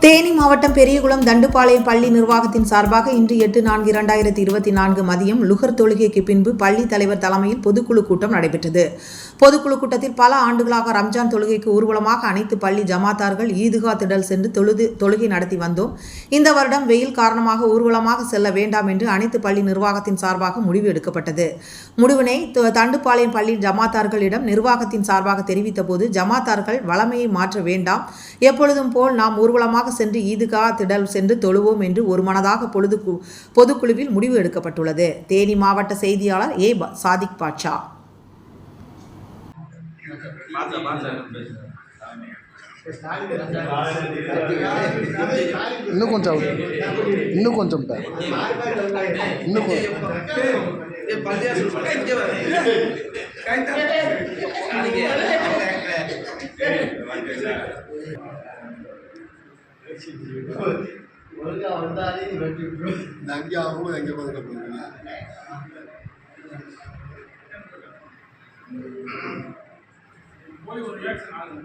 தேனி மாவட்டம் பெரியகுளம் தண்டுபாளையம் பள்ளி நிர்வாகத்தின் சார்பாக இன்று எட்டு நான்கு இரண்டாயிரத்தி இருபத்தி நான்கு மதியம் லுகர் தொழுகைக்கு பின்பு பள்ளி தலைவர் தலைமையில் பொதுக்குழு கூட்டம் நடைபெற்றது. பொதுக்குழு கூட்டத்தில் பல ஆண்டுகளாக ரம்ஜான் தொழுகைக்கு ஊர்வலமாக அனைத்து பள்ளி ஜமாத்தார்கள் ஈதுகா திடல் சென்று தொழுது தொழுகை நடத்தி வந்தோம். இந்த வருடம் வெயில் காரணமாக ஊர்வலமாக செல்ல வேண்டாம் என்று அனைத்து பள்ளி நிர்வாகத்தின் சார்பாக முடிவு எடுக்கப்பட்டது. முடிவினை த- தண்டுபாளையம் பள்ளி ஜமாத்தார்களிடம் நிர்வாகத்தின் சார்பாக தெரிவித்த போது ஜமாத்தார்கள் வளமையை மாற்ற வேண்டாம். எப்பொழுதும் போல் நாம் ஊர்வலமாக சென்று ஈதுகா திடல் சென்று தொழுவோம் என்று ஒருமனதாக பொழுது பொதுக்குழுவில் முடிவு எடுக்கப்பட்டுள்ளது. தேனி மாவட்ட செய்தியாளர் ஏ. சாதிக் பாட்சா இன்னும் கொஞ்சம் இன்னும் கொஞ்சம் இன்னும் கொஞ்சம். ஒழுங்கா வந்தாலே வெட்டி விட்டுரும். இந்த அங்கே எங்கே பதில் போய் ஒரு ரியாக்ஷன் ஆகுது